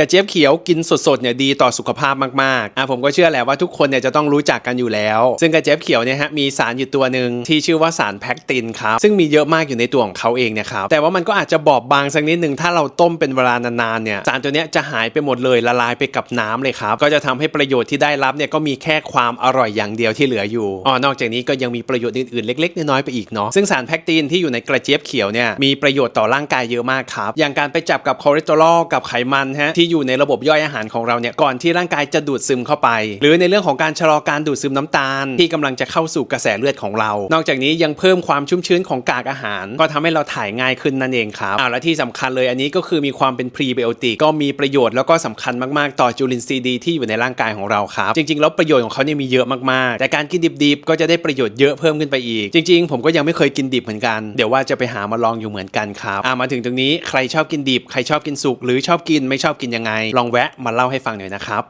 กระเจี๊ยบเขียวกินสดๆเนี่ยดีต่อสุขภาพมากๆอะผมก็เชื่อแหละว่าทุกคนเนี่ยจะต้องรู้จักกันอยู่แล้ว ซึ่งกระเจี๊ยบเขียวเนี่ยฮะมีสารอยู่ตัวหนึ่งที่ชื่อว่าสารแพคตินครับซึ่งมีเยอะมากอยู่ในตัวของเขาเองเนี่ยครับแต่ว่ามันก็อาจจะบอบบางสักนิดหนึ่งถ้าเราต้มเป็นเวลานานๆเนี่ยสารตัวเนี้ยจะหายไปหมดเลยละลายไปกับน้ำเลยครับก็จะทำให้ประโยชน์ที่ได้รับเนี่ยก็มีแค่ความอร่อยอย่างเดียวที่เหลืออยู่อ๋อนอกจากนี้ก็ยังมีประโยชน์อื่นๆเล็กๆน้อยๆไปอีกเนาะซึ่งสารแพคตินที่อยู่ในกระเจี๊ยบเขียวเนี่ยมีประโยชน์ต่อร่างกายเยอะมากครับอย่างการไปจับกับคอเลสเตอรอลกับไขมันฮะที่อยู่ในระบบย่อยอาหารของเราเนี่ยก่อนที่ร่างกายจะดูดซึมเข้าไป หรือในเรื่องของการชะลอการดูดซึมน้ำตาล ที่กำลังจะเข้าสู่กระแสเลือดของเรา นอกจากนี้ยังเพิ่มความชุ่มชื้นของกากอาหาร ก็ทำให้เราถ่ายง่ายขึ้นนั่นเองครับอ่าและที่สำคัญเลยอันนี้ก็คือมีความเป็นพรีไบโอติกก็มีประโยชน์แล้วก็สำคัญมากๆ ต่อจุลินทรีย์ดีที่อยู่ในร่างกายของเราครับจริงๆแล้วประโยชน์ของเขาเนี่ยมีเยอะมากๆ แต่การกินดิบๆก็จะได้ประโยชน์เยอะเพิ่มขึ้นไปอีก จริง ๆ ผมก็ยังไม่เคยกินดิบเหมือนกันเดี๋ยวว่าจะไปหามาลองอยู่เหมือนกันครับอ่ามาถึงตรงนี้ใครชอบกินดิบใครชอบกินสุกหรือชอบกินไม่ชอบกินยังไง ลองแวะมาเล่าให้ฟังหน่อยนะครับ